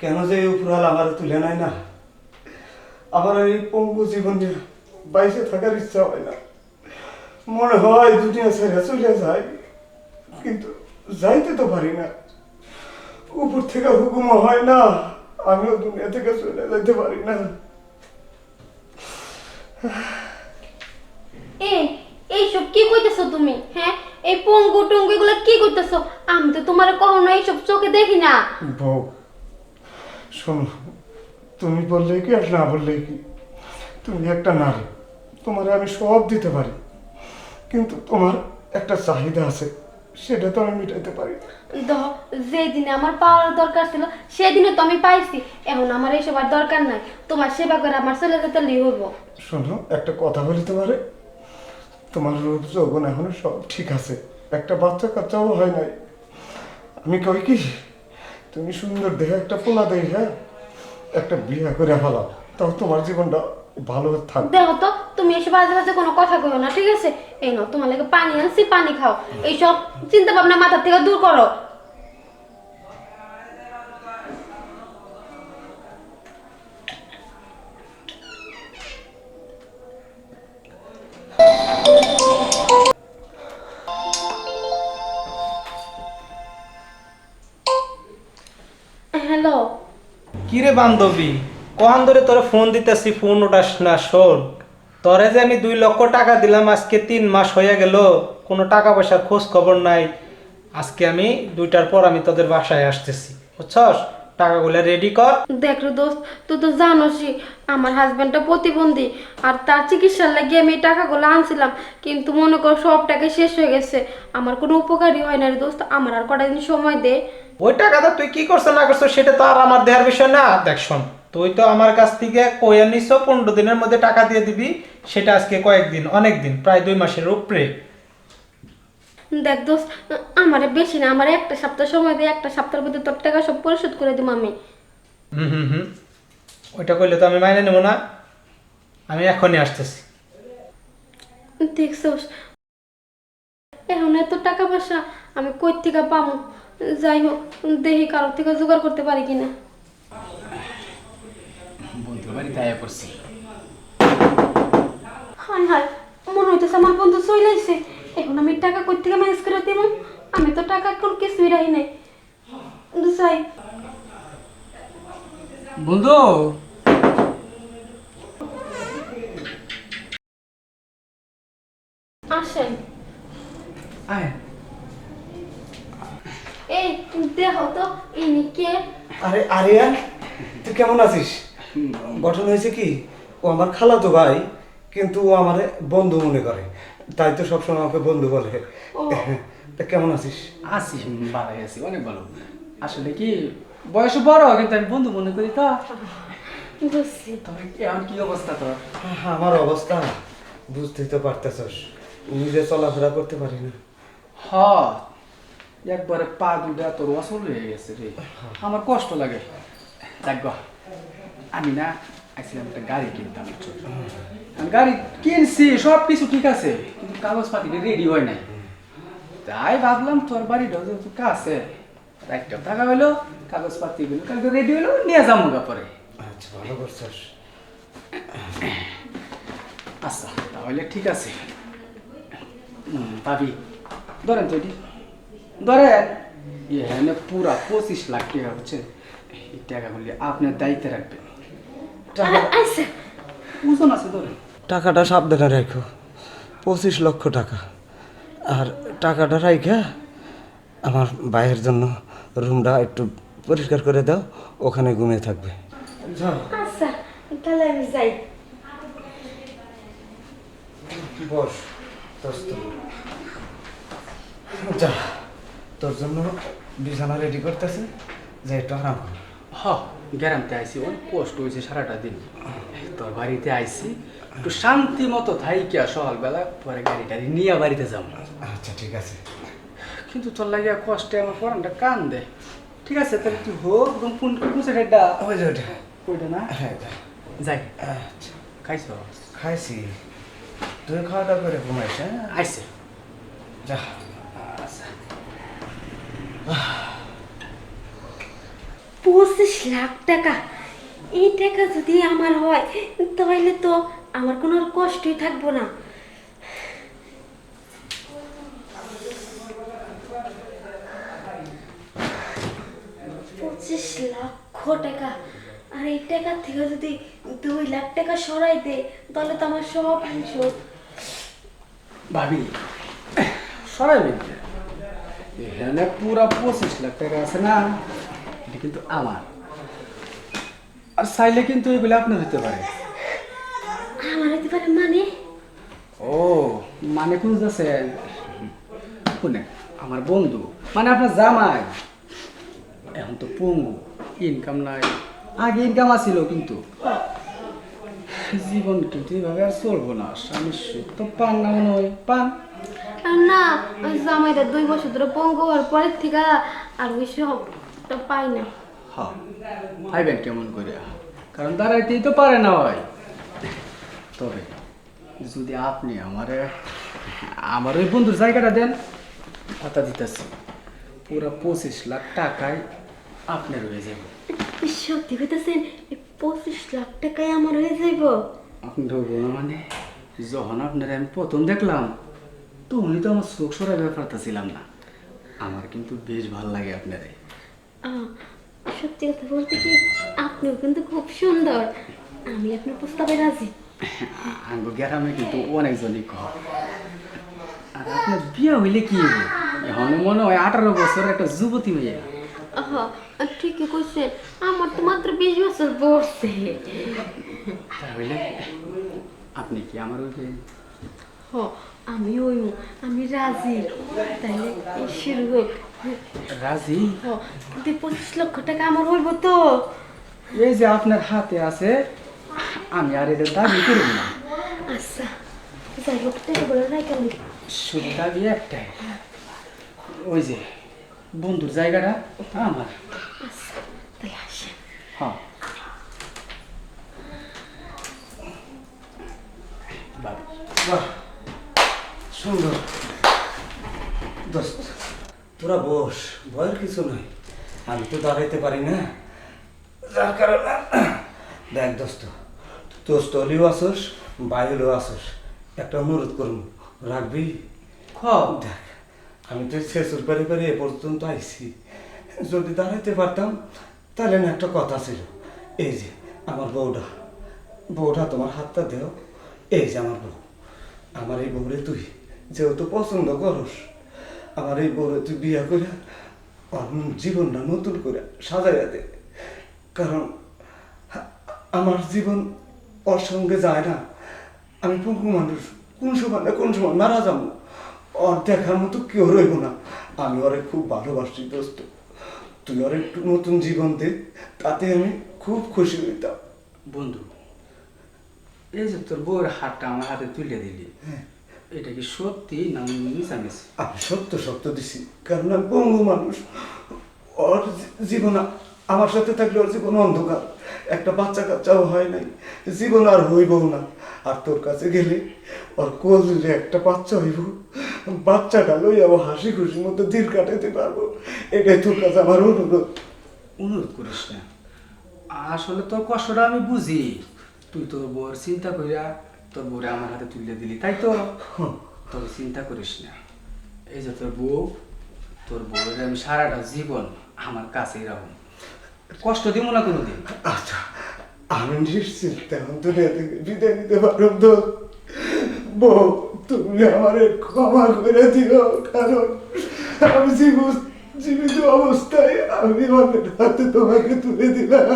কেন যে এই উপরাল আমার তুলে নেয় না? আমার এই পঙ্গু জীবন নিয়ে বাইসে থাকার ইচ্ছা হয় না। মনে হয় দুনিয়া ছেড়ে চলে যায় কিন্তু যাইতে তো পারি না। উপর থেকে হুকুম হয় না আমিও দুনিয়া থেকে চলে যেতে পারি না। এ এইসব কি কইতেছো তুমি হ্যাঁ? এই পঙ্গু টঙ্গু এগুলো কি কইতেছো? আমি তো তোমার কখনো এইসব চোখে দেখি না। বউ শোনো তুমি বললে কি আর না বললে কি? তুমি একটা নারী তোমার আমি সব দিতে পারি কিন্তু তোমার একটা চাহিদা আছে সেটা তো আমি মিটাইতে পারি যেদিনে আমার পাওয়ার দরকার ছিল সেদিনে তো আমি পাইছি। এখন আমার এইসব আর দরকার নাই তোমার সেবা করে আমার চলে যেতে হইব শোনো একটা কথা বলি তোমারে তোমার রূপ যৌবন এখনও সব ঠিক আছে একটা বাচ্চা কাচ্চাও হয় নাই। আমি কই কি? তুমি সুন্দর দেখে একটা পোলা দেই হ্যাঁ? একটা বিয়ে করে ফেলাও তাও তোমার জীবনটা ভালো থাকবে দেখো তো, তুমি এসব বাজে বাজে কোনো কথা কইও না, ঠিক আছে? এই নাও, তোমার লাগে পানি আনছি, পানি খাও। এইসব চিন্তা ভাবনা মাথা থেকে দূর করো। হ্যালো। কিরে বান্ধবী কখন ধরে তোর ফোন দিতেছি ফোন ওঠাস না শোন। তোরে যে আমি দুই লক্ষ টাকা দিলাম আজকে তিন মাস হয়ে গেল কোনো টাকা পয়সার খোঁজ খবর নাই। আজকে আমি দুইটার পর আমি তোদের বাসায় আসতেছি বুঝছস? টাকাগুলো রেডি কর। দেখ রে দোস্ত তুই তো জানোসই আমার হাজব্যান্ডটা প্রতিবন্ধী আর তার চিকিৎসার লাগে আমি এই টাকাগুলো আনছিলাম কিন্তু মনে কর সব টাকা শেষ হয়ে গেছে। আমার কোনো উপকারই হয় না রে দোস্ত আমার আর কটা দিন সময় দে। ওই টাকাটা তুই কি করছ না করছ সেটা তো আর আমার দেহার বিষয় না। দেখ শোন তুই তো আমার কাছ থেকে কয়ে নিছ পনেরো দিনের মধ্যে টাকা দিয়ে দিবি সেটা আজকে কয়েকদিন অনেক দিন প্রায় দুই মাসের উপরে। দেখ দোস্ত আমার বেশি না আমার একটা সপ্তাহ সময় দে একটা সপ্তাহের মধ্যে তোর টাকা সব পরিশোধ করে দিব আমি। হুম হুম হুম। ওইটা কইলে তো আমি মাইনে নেব না। আমি এখনই আসতেছি। দেখছোস এখন এত টাকা পয়সা আমি কই থেকে পাবো যাই হোক দেখি কারোর থেকে জোগাড় করতে পারি কিনা। বন্ধুর বাড়িতে আয়া পড়ছি। হায় হায় মনে হইতেছে আমার বন্ধু চলে আইছে। এখন আমি টাকা কই থেকে ম্যানেজ করে দিব আমি তো টাকা কোন কিছুই রাখি নাই। যাই। বন্ধু। আসেন। আয়। এই দেখো তো ইনি কে আরে আরিয়ান তুই কেমন আছিস? গঠন হয়েছে কি ও আমার খালাতো ভাই কিন্তু ও আমার বন্ধু মনে করে। তাই তো সবসময় আমাকে বন্ধু বলে। তা কেমন আছিস? আছি ভালো আছি অনেক ভালো। আসলে কি বয়স বড় কিন্তু আমি বন্ধু মনে করি তো। বুঝছি। তবে কি আমার কি অবস্থা তোর? আমার অবস্থা বুঝতেই তো পারতেছস। নিজে চলাফেরা করতে পারি না। হ একবারে পা দুটা তোর অসল হয়ে গেছে রে। আমার কষ্ট লাগে। দেখ গো, আমি না আসছিলাম একটা গাড়ি কিনতাম আমি গাড়ি কিনছি সব কিছু ঠিক আছে কিন্তু কাগজপাতি রেডি হয় নাই। তাই ভাবলাম তোর বাড়িটা যেহেতু কাছে একটা টাকা হইল কাগজপাতি গুলো কালকে রেডি হইল নিয়ে যাব গা পরে। আচ্ছা ভালো করছস। আচ্ছা তাহলে ঠিক আছে। ভাবি ধরেন তো এটি। ধরেন এখানে পুরা পঁচিশ লাখ টাকা হচ্ছে এই টাকাগুলি আপনার দায়িত্বে রাখবেন। আচ্ছা ওজন আছে ধরেন। টাকাটা সাবধানে রাখো। পঁচিশ লক্ষ টাকা। আর টাকাটা রাইখা আমার ভাইয়ের জন্য রুমটা একটু পরিষ্কার করে দাও ওখানে ঘুমিয়ে থাকবে। আচ্ছা তাহলে আমি যাই। বস দোস্ত। যা। তোর জন্য বিছানা রেডি করতেছে যে একটু আরাম কর। হ গ্যারামতে আইসি অনেক কষ্ট হয়েছে সারাটা দিন। তোর বাড়িতে আইসি একটু শান্তি মতো থাইকিয়া সকালবেলা পরে গাড়ি টাড়ি নিয়ে বাড়িতে যাব। আচ্ছা ঠিক আছে। কিন্তু তোর লাগিয়া কষ্টে আমার পরানটা কান দে। ঠিক আছে তাহলে তুই হোক একদম কোন কোনছে হেডটা ওই যে ওটা কইটা না? হ্যাঁ যাই। আচ্ছা। খাইছ? খাইছি। তুই খাওয়া দাওয়া করে ঘুমাইছে হ্যাঁ? আইসে যা। পঁচিশ লাখ টাকা। এই টাকা যদি আমার হয়, তাহলে তো আমার কোনো কষ্টই থাকব না। পঁচিশ লক্ষ টাকা। আর এই টাকা থেকে যদি দুই লাখ টাকা সরাই দে তাহলে তো আমার সব শোধ ভাবি, সরাইবেন? এখানে পুরা পঁচিশ লাখ টাকা আছে না? এটা কিন্তু আমার। আর চাইলে কিন্তু এগুলো আপনার হতে পারে। আমার হতে পারে মানে? ও মানে কোন যাচ্ছেন শুনে আমার বন্ধু মানে আপনার জামাই। এখন তো পঙ্গু ইনকাম নাই। আগে ইনকাম আছিল কিন্তু। জীবন কিন্তু এইভাবে আর চলবো না। স্বামী তো পান না মনে হয়। পান। না ওই জামাইটা দুই বছর ধরে পঙ্গু হওয়ার পরের থেকে আর ওই সবটা পাই না। হ্যাঁ পাইবেন কেমন করে? কারণ দাঁড়াইতেই তো পারে না হয় তবে যদি আপনি আমারে আমার ওই বন্ধুর জায়গাটা দেন কথা দিতেছি। পুরো পঁচিশ লাখ টাকায় আপনার হয়ে যাবে। সত্যি হইতেছেন এই পঁচিশ লাখ টাকায় আমার হয়ে যাইব। আপনি ঢুকবো না মানে যখন আপনার আমি প্রথম দেখলাম তখনই তো আমার চোখ সরাই ব্যাপারটা ছিলাম না। আমার কিন্তু বেশ ভালো লাগে আপনারে সত্যি কথা বলতে কি আপনিও কিন্তু খুব সুন্দর। আমি আপনার প্রস্তাবে রাজি। আঙ্গ গ্রামে কিন্তু অনেকজনই কহ আর আপনার বিয়ে হইলে কি? এখন মনে হয় আঠারো বছর একটা যুবতী মেয়ে আহ, ঠিকই কইছেন আমার তো মাত্র বিশ বছর বয়সে তাহলে আপনি কি আমার ওই হ আমি ওই আমি রাজি। তাইলে এই শুরু হোক রাজি কিন্তু পঁচিশ লক্ষ টাকা আমার হইব তো। এই যে আপনার হাতে আছে আমি আর এদের দাবি করব না। আচ্ছা যাই হোক টাকা বলে রাখেন শুধু দাবি একটাই। ওই যে বন্ধুর জায়গাটা আমার। আচ্ছা তাই আসেন হ্যাঁ বাবা বাহ সুন্দর। দোস্ত তোরা বস ভয়ের কিছু নাই। আমি তো দাঁড়াইতে পারি না। যার কারণে দেখ দোস্ত দোস্ত হলেও আসোস বাইরেও আসোস। একটা অনুরোধ করুন রাখবি? খাও দেখ আমি তো শেষের পারে পারে এ পর্যন্ত আইছি। যদি দাঁড়াইতে পারতাম তাহলে না একটা কথা ছিল। এই যে আমার বউটা। বউটা তোমার হাতটা দেও। এই যে আমার বউ। আমার এই বউরে তুই যেহেতু পছন্দ করস আমার এই বউরে তুই বিয়ে করে জীবনটা নতুন করে সাজাইয়া দে। কারণ আমার জীবন ওর সঙ্গে যায় না। আমি পঙ্গু মানুষ কোন সময় না কোন সময় মারা যাব? ওর দেখার মতো কেউ রইব না। আমি ওরে খুব ভালোবাসি দোস্ত। তুই ওর একটু নতুন জীবন দে তাতে আমি খুব খুশি হইতাম। বন্ধু এই যে তোর বউয়ের হাতটা আমার হাতে তুলে দিলি। হ্যাঁ। এটা কি সত্যি না মিশামিশি আমি সত্য সত্য দিছি। কারণ আমি পঙ্গু মানুষ। ওর জীবন আমার সাথে থাকলে ওর জীবন অন্ধকার। একটা বাচ্চা কাচ্চাও হয় নাই। জীবন আর হইবও না। আর তোর কাছে গেলে ওর কোল দিলে একটা বাচ্চা হইব। বাচ্চাটা লইয়া ও হাসি খুশির মতো দিন কাটাতে পারব। এটাই তোর কাছে আমার অনুরোধ। অনুরোধ করিস না। আসলে তোর কষ্টটা আমি বুঝি। তুই তোর বউর চিন্তা করিয়া তোর বউরে আমার হাতে তুলে দিলি, তাই তো? তোর চিন্তা করিস না। এই যে তোর বউ, তোর বউয়ের আমি সারাটা জীবন আমার কাছেই রাখুন কষ্ট দিব না কোনোদিন? আচ্ছা আমি এখন দুনিয়া থেকে বিদায় নিতে পারব তো। বউ, তুমি আমার ক্ষমা করে দিও, কারণ আমি জীবন জীবিত অবস্থায় আমি অনেক হাতে তোমাকে তুলে দিলাম।